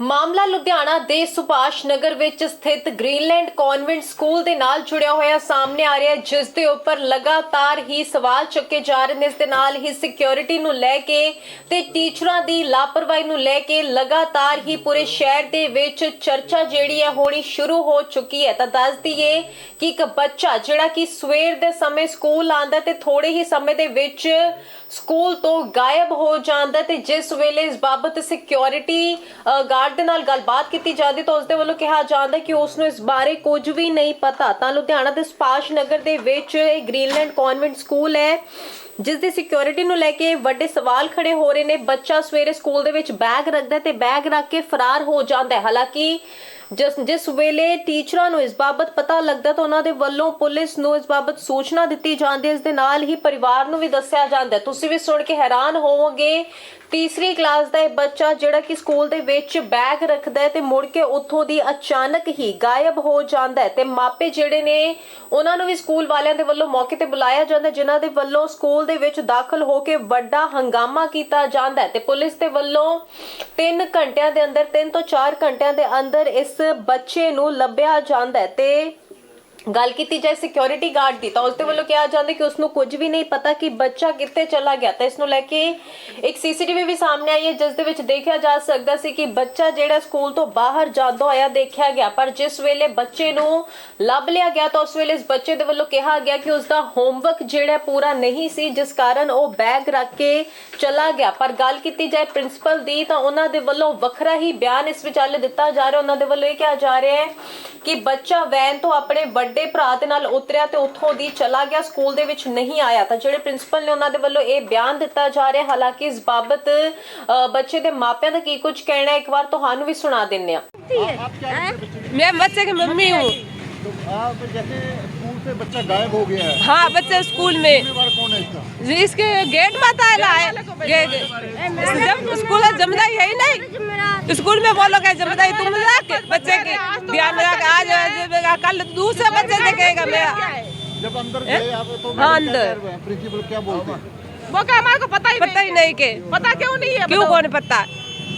ਮਾਮਲਾ ਲੁਧਿਆਣਾ ਦੇ ਸੁਭਾਸ਼ ਨਗਰ ਵਿੱਚ ਸਥਿਤ ਗ੍ਰੀਨਲੈਂਡ ਕਨਵੈਂਟ ਸਕੂਲ ਦੇ ਨਾਲ ਜੁੜਿਆ ਹੋਇਆ ਸਾਹਮਣੇ ਆ ਰਿਹਾ ਜਿਸ ਦੇ ਉੱਪਰ ਲਗਾਤਾਰ ਹੀ ਸਵਾਲ ਚੁੱਕੇ ਜਾ ਰਹੇ ਨੇ। ਇਸ ਦੇ ਨਾਲ ਹੀ ਸਿਕਿਉਰਿਟੀ ਨੂੰ ਲੈ ਕੇ ਤੇ ਟੀਚਰਾਂ ਦੀ ਲਾਪਰਵਾਹੀ ਨੂੰ ਲੈ ਕੇ ਲਗਾਤਾਰ ਹੀ ਪੂਰੇ ਸ਼ਹਿਰ ਦੇ ਵਿੱਚ ਚਰਚਾ ਜਿਹੜੀ ਹੈ ਹੋਣੀ ਸ਼ੁਰੂ ਹੋ ਚੁੱਕੀ ਹੈ। ਤਾਂ ਦੱਸ ਦਈਏ ਕਿ ਇੱਕ ਬੱਚਾ ਜਿਹੜਾ ਕਿ ਸਵੇਰ ਦੇ ਸਮੇਂ ਸਕੂਲ ਆਂਦਾ ਤੇ ਥੋੜੇ ਹੀ ਸਮੇਂ ਦੇ ਵਿੱਚ ਸਕੂਲ ਤੋਂ ਗਾਇਬ ਹੋ ਜਾਂਦਾ ਤੇ ਜਿਸ ਵੇਲੇ ਇਸ ਬਾਬਤ ਸਿਕਿਉਰਿਟੀ ਗਾਰਡ ਦੇ ਨਾਲ ਗੱਲਬਾਤ ਕੀਤੀ ਜਾਂਦੀ ਤਾਂ ਉਸ ਦੇ ਵੱਲੋਂ ਕਿਹਾ ਜਾਂਦਾ ਕਿ ਉਸ ਨੂੰ ਇਸ ਬਾਰੇ ਕੁਝ ਵੀ ਨਹੀਂ ਪਤਾ। ਤਾਂ ਲੁਧਿਆਣਾ ਦੇ ਸਪਾਸ਼ ਨਗਰ ਦੇ ਵਿੱਚ ਇਹ ਗ੍ਰੀਨਲੈਂਡ ਕਨਵੈਂਟ ਸਕੂਲ ਹੈ, ਜਿਸ ਦੀ ਸਿਕਿਉਰਿਟੀ ਨੂੰ ਲੈ ਕੇ ਵੱਡੇ ਸਵਾਲ ਖੜੇ ਹੋ ਰਹੇ ਨੇ। ਬੱਚਾ ਸਵੇਰੇ ਸਕੂਲ ਦੇ ਵਿੱਚ ਬੈਗ ਰੱਖਦਾ ਤੇ ਬੈਗ ਰੱਖ ਕੇ ਫਰਾਰ ਹੋ ਜਾਂਦਾ ਹੈ। ਹਾਲਾਂਕਿ ਜਿਸ ਜਿਸ ਵੇਲੇ ਟੀਚਰਾਂ ਨੂੰ ਇਸ ਬਾਬਤ ਪਤਾ ਲੱਗਦਾ ਤਾਂ ਉਹਨਾਂ ਦੇ ਵੱਲੋਂ ਪੁਲਿਸ ਨੂੰ ਇਸ ਬਾਬਤ ਸੂਚਨਾ ਦਿੱਤੀ ਜਾਂਦੀ ਹੈ। ਇਸ ਦੇ ਨਾਲ ਹੀ ਪਰਿਵਾਰ ਨੂੰ ਵੀ ਦੱਸਿਆ ਜਾਂਦਾ ਤੁਸੀਂ ਵੀ ਸੁਣ ਕੇ ਹੈਰਾਨ ਹੋਵੋਗੇ ਤੀਸਰੀ ਕਲਾਸ ਦਾ ਇਹ ਬੱਚਾ ਜਿਹੜਾ ਕਿ ਸਕੂਲ ਦੇ ਵਿੱਚ ਬੈਗ ਰੱਖਦਾ ਹੈ ਤੇ ਮੁੜ ਕੇ ਉੱਥੋਂ ਦੀ ਅਚਾਨਕ ਹੀ ਗਾਇਬ ਹੋ ਜਾਂਦਾ ਹੈ ਤੇ ਮਾਪੇ ਜਿਹੜੇ ਨੇ, ਉਹਨਾਂ ਨੂੰ ਵੀ ਸਕੂਲ ਵਾਲਿਆਂ ਦੇ ਵੱਲੋਂ ਮੌਕੇ ਤੇ ਬੁਲਾਇਆ ਜਾਂਦਾ ਜਿਨ੍ਹਾਂ ਦੇ ਵੱਲੋਂ ਸਕੂਲ ਦੇ ਵਿੱਚ ਦਾਖਲ ਹੋ ਕੇ ਵੱਡਾ ਹੰਗਾਮਾ ਕੀਤਾ ਜਾਂਦਾ ਹੈ ਤੇ ਪੁਲਿਸ ਦੇ ਵੱਲੋਂ 3 ਘੰਟਿਆਂ ਦੇ ਅੰਦਰ 3 ਤੋਂ 4 ਘੰਟਿਆਂ ਦੇ ਅੰਦਰ ਇਸ ਬੱਚੇ ਨੂੰ ਲੱਭਿਆ ਜਾਂਦਾ ਹੈ ਤੇ ਗੱਲ ਕੀਤੀ ਜਾਏ ਸਿਕਿਉਰਿਟੀ ਗਾਰਡ ਦੀ, ਤਾਂ ਉਸ ਦੇ ਵੱਲੋਂ ਕਿਹਾ ਜਾਂਦਾ ਕਿ ਉਸ ਨੂੰ ਕੁਝ ਵੀ ਨਹੀਂ ਪਤਾ ਕਿ ਬੱਚਾ ਕਿੱਥੇ ਚਲਾ ਗਿਆ। ਤਾਂ ਇਸ ਨੂੰ ਲੈ ਕੇ ਇੱਕ ਸੀਸੀਟੀਵੀ ਵੀ ਸਾਹਮਣੇ ਆਈ ਹੈ, ਜਿਸ ਦੇ ਵਿੱਚ ਦੇਖਿਆ ਜਾ ਸਕਦਾ ਸੀ ਕਿ ਬੱਚਾ ਜਿਹੜਾ ਸਕੂਲ ਤੋਂ ਬਾਹਰ ਜਾਂਦਾ ਹੋਇਆ ਦੇਖਿਆ ਗਿਆ। ਪਰ ਜਿਸ ਵੇਲੇ ਬੱਚੇ ਨੂੰ ਲੱਭ ਲਿਆ ਗਿਆ, ਤਾਂ ਉਸ ਵੇਲੇ ਇਸ ਬੱਚੇ ਦੇ ਵੱਲੋਂ ਕਿਹਾ ਗਿਆ ਕਿ ਉਸ ਦਾ ਹੋਮਵਰਕ ਜਿਹੜਾ ਪੂਰਾ ਨਹੀਂ ਸੀ, ਜਿਸ ਕਾਰਨ ਉਹ ਬੈਗ ਰੱਖ ਕੇ ਚਲਾ ਗਿਆ। ਪਰ ਗੱਲ ਕੀਤੀ ਜਾਏ ਪ੍ਰਿੰਸੀਪਲ ਦੀ, ਤਾਂ ਉਹਨਾਂ ਦੇ ਵੱਲੋਂ ਵੱਖਰਾ ਹੀ ਬਿਆਨ ਇਸ ਵਿਚਾਲੇ ਦਿੱਤਾ ਜਾ ਰਿਹਾ। ਉਹਨਾਂ ਦੇ ਵੱਲੋਂ ਇਹ ਕਿਹਾ ਜਾ ਰਿਹਾ ਹੈ ਕਿ ਬੱਚਾ ਵੈਨ ਤੋਂ ਆਪਣੇ ਵੱਡੇ ਭਰਾ ਦੇ ਨਾਲ ਉਤਰਿਆ ਤੇ ਉੱਥੋਂ ਦੀ ਚਲਾ ਗਿਆ ਸਕੂਲ ਦੇ ਵਿੱਚ ਨਹੀਂ ਆਇਆ ਤਾਂ ਜਿਹੜੇ ਪ੍ਰਿੰਸੀਪਲ ਨੇ ਉਹਨਾਂ ਦੇ ਵੱਲੋਂ ਇਹ ਬਿਆਨ ਦਿੱਤਾ ਜਾ ਰਿਹਾ ਹਾਲਾਂਕਿ ਇਸ ਬਾਬਤ ਅ, ਬੱਚੇ ਦੇ ਮਾਪਿਆਂ ਦਾ ਕੀ ਕੁਝ ਕਹਿਣਾ ਹੈ ਇੱਕ ਵਾਰ ਤੁਹਾਨੂੰ ਵੀ ਸੁਣਾ ਦਿੰਨੇ ਆ मैं बच्चे की मम्मी हूँ तो आप जैसे स्कूल से बच्चा गायब हो गया है हाँ बच्चे स्कूल में जिम्मेवार कौन है इसका जी, इसके गेट माता है गेट जब स्कूल जमदाई है ही नहीं स्कूल में बोलो क्या जमदाई तुम रख बच्चे की ध्यान रख आज आज कल दूसरे बच्चे देखेगा मेरा जब अंदर गए आप तो हाँ, अंदर। प्रिंसिपल क्या बोलते हैं? वो क्या हमारे को पता ही पता ही नहीं के पता क्यों नहीं है? क्यों कौन पता?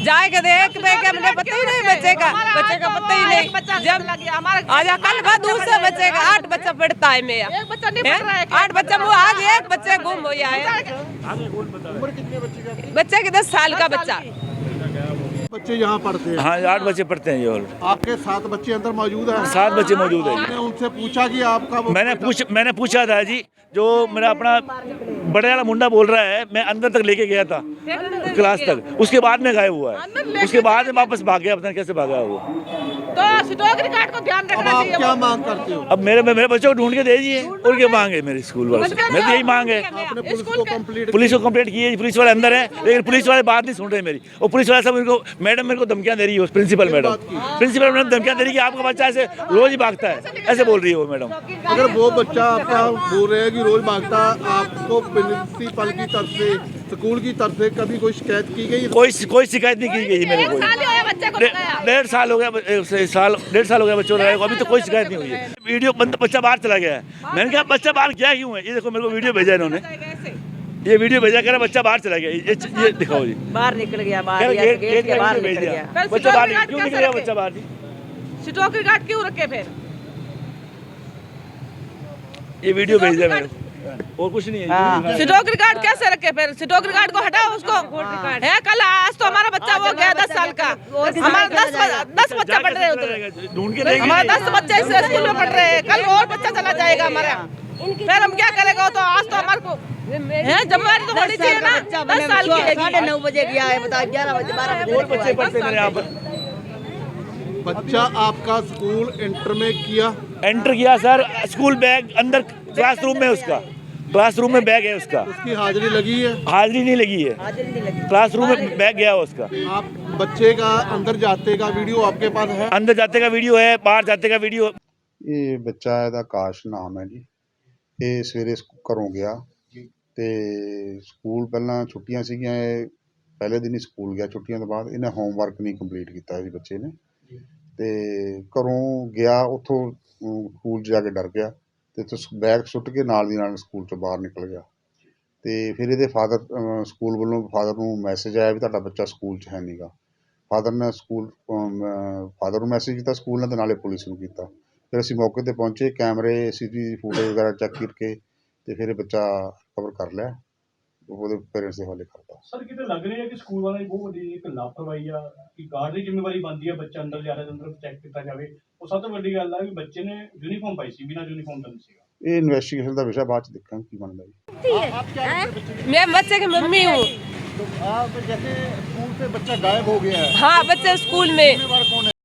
जाएगा देख पे के मुझे पता ही नहीं बच्चे का। बच्चे का पता ही तो नहीं। जब आज कल बाद दूसरे बच्चे का आठ बच्चा पढ़ता है मेरा। एक बच्चा नहीं पढ़ रहा है आठ बच्चा वो आज एक बच्चे गुम हो गया है। उम्र कितने बच्चे का? बच्चे के दस साल का। बच्चा बच्चे यहाँ पढ़ते हैं हाँ आठ बच्चे पढ़ते हैं ये और आपके सात बच्चे अंदर मौजूद हैं सात बच्चे मौजूद हैं आपने उनसे पूछा कि आपका वो मैंने पूछ मैंने पूछा था जी जो मेरा अपना बड़े वाला मुंडा बोल रहा है मैं अंदर तक लेके गया था क्लास तक। उसके बाद में गायब हुआ है। उसके बाद में वापस भाग गया पता कैसे भागा वो। तो रिकॉर्ड को ध्यान अब रखना आप चाहिए। क्या मांग करते हो? अब मेरे मेरे बच्चों को ढूंढ के दे दिए और क्या मांगे मेरे स्कूल वाले से। मेरे तो यही मांग है। पुलिस को कंप्लीट पुलिस को कंप्लेंट की है पुलिस वाले अंदर है लेकिन पुलिस वाले बात नहीं सुन रहे मेरी। और पुलिस वाले सब इनको मैडम मेरे को धमकियाँ दे रही है प्रिंसिपल मैडम। प्रिंसिपल मैडम धमकियाँ दे रही है आपका बच्चा ऐसे रोज ही भागता है। ऐसे बोल रही है वो मैडम। अगर वो बच्चा आपका बोल रहे हैं कि रोज भागता आपको प्रिंसिपल की तरफ़ से स्कूल की तरफ़ से कभी कोई शिकायत की गई? कोई कोई शिकायत नहीं की गई मेरे को। साल ही होया बच्चे को डे- लगाया। डेढ़ साल हो गया साल डेढ़ साल हो गया बच्चों को अभी तो कोई शिकायत नहीं हुई है। वीडियो बंद बच्चा बाहर चला गया है। मैंने कहा बच्चा बाहर क्या क्यों है? ये देखो मेरे को वीडियो भेजा इन्होंने। ये वीडियो भेजा कह रहा बच्चा बाहर चला गया। ये ये दिखाओ जी। बाहर निकल गया बाहर या गेट गेट गेट के बाहर भेज निकल दिया। गया। बच्चा बाहर क्यों निकल गया बच्चा बाहर जी स्टॉक रिकॉर्ड क्यों रखे फिर? ये वीडियो भेज दिया मैंने। और कुछ नहीं है स्टॉक रिकॉर्ड कैसे रखे फिर? स्टॉक रिकॉर्ड को हटाओ उसको। है कल आज तो हमारा बच्चा वो गया दस साल का। हमारा दस दस बच्चा पढ़ रहे उधर ढूंढ हमारे दस बच्चे इस स्कूल में पढ़ रहे हैं। कल और बच्चा चला जाएगा हमारा। फिर हम क्या करेगा? तो आज तो हमारे को है जिम्मेवारी तो होनी चाहिए ना। दस साल की है साढ़े नौ बजे गया है बता ग्यारह बजे बारह बजे। और बच्चे पढ़ते हैं मेरे यहाँ पर बच्चा आपका स्कूल इंटर में किया? एंटर किया सर। स्कूल बैग अंदर क्लासरूम में उसका। क्लासरूम में बैग है उसका उसकी हाजिरी लगी है हाजिरी नहीं लगी है हाजिर नहीं लगी क्लासरूम में बैग गया हुआ उसका आप बच्चे का अंदर जाते का वीडियो आपके पास है अंदर जाते का वीडियो है बाहर जाते का वीडियो ਇਹ ਬੱਚਾ ਇਹਦਾ ਆਕਾਸ਼ ਨਾਮ ਹੈ ਜੀ ਇਹ ਸਵੇਰੇ ਸਕੂ- ਘਰੋਂ ਗਿਆ ਤੇ ਸਕੂਲ ਪਹਿਲਾਂ ਛੁੱਟੀਆਂ ਸੀਗੀਆਂ ਇਹ ਪਹਿਲੇ ਦਿਨ ਹੀ ਸਕੂਲ ਗਿਆ ਛੁੱਟੀਆਂ ਤੋਂ ਬਾਅਦ ਇਹਨੇ ਹੋਮਵਰਕ ਨਹੀਂ ਕੰਪਲੀਟ ਕੀਤਾ ਸੀ ਬੱਚੇ ਨੇ ਤੇ ਘਰੋਂ ਗਿਆ ਉੱਥੋਂ ਅਮ, ਸਕੂਲ 'ਚ ਜਾ ਕੇ ਡਰ ਗਿਆ ਤੇ ਉੱਥੋਂ ਬੈਗ ਸੁੱਟ ਕੇ ਨਾਲ ਦੀ ਨਾਲ ਸਕੂਲ ਤੋਂ ਬਾਹਰ ਨਿਕਲ ਗਿਆ। ਤੇ ਫਿਰ ਇਹਦੇ ਫਾਦਰ ਸਕੂਲ ਵੱਲੋਂ ਫਾਦਰ ਨੂੰ ਮੈਸੇਜ ਆਇਆ ਵੀ ਤੁਹਾਡਾ ਬੱਚਾ ਸਕੂਲ 'ਚ ਹੈ ਨਹੀਂਗਾ ਫਾਦਰ ਨੇ ਸਕੂਲ ਫਾਦਰ ਨੂੰ ਮੈਸੇਜ ਕੀਤਾ, ਸਕੂਲ ਨੇ ਤੇ ਨਾਲੇ ਪੁਲਿਸ ਨੂੰ ਕੀਤਾ। ਫਿਰ ਅਸੀਂ ਮੌਕੇ ਤੇ ਪਹੁੰਚੇ, ਕੈਮਰੇ ਸੀਸੀ ਫੁਟੇਜ ਵਗੈਰਾ ਚੈੱਕ ਕਰਕੇ ਤੇ ਫਿਰ ਇਹ ਬੱਚਾ ਕਵਰ ਕਰ ਲਿਆ। ਉਹਦੇ ਪੇਰੈਂਟਸ ਦੇ ਹਵਾਲੇ ਕਰਤਾ ਸਰ ਕਿਤੇ ਲੱਗ ਰਿਹਾ ਹੈ ਕਿ ਸਕੂਲ ਵਾਲਿਆਂ ਦੀ ਬਹੁਤ ਵੱਡੀ ਇੱਕ ਲਾਪਰਵਾਹੀ ਆ ਕਿ ਗਾਰਡ ਦੀ ਜ਼ਿੰਮੇਵਾਰੀ ਬਣਦੀ ਹੈ ਬੱਚਾ ਅੰਦਰ ਜਾ ਰਿਹਾ ਤੇ ਅੰਦਰ ਚੈੱਕ ਕੀਤਾ ਜਾਵੇ ਉਹ ਸਭ ਤੋਂ ਵੱਡੀ ਗੱਲ ਆ ਕਿ ਬੱਚੇ ਨੇ ਯੂਨੀਫਾਰਮ ਪਾਈ ਸੀ ਬਿਨਾਂ ਯੂਨੀਫਾਰਮ ਤੋਂ ਨਹੀਂ ਸੀਗਾ ਇਹ ਇਨਵੈਸਟੀਗੇਸ਼ਨ ਦਾ ਵਿਸ਼ਾ ਬਾਅਦ ਚ ਦੇਖਾਂਗੇ ਕੀ ਬਣਦਾ ਜੀ मैं बच्चे की मम्मी हूँ आप जैसे स्कूल से बच्चा गायब हो गया है हाँ बच्चे स्कूल में जिम्मेवार कौन है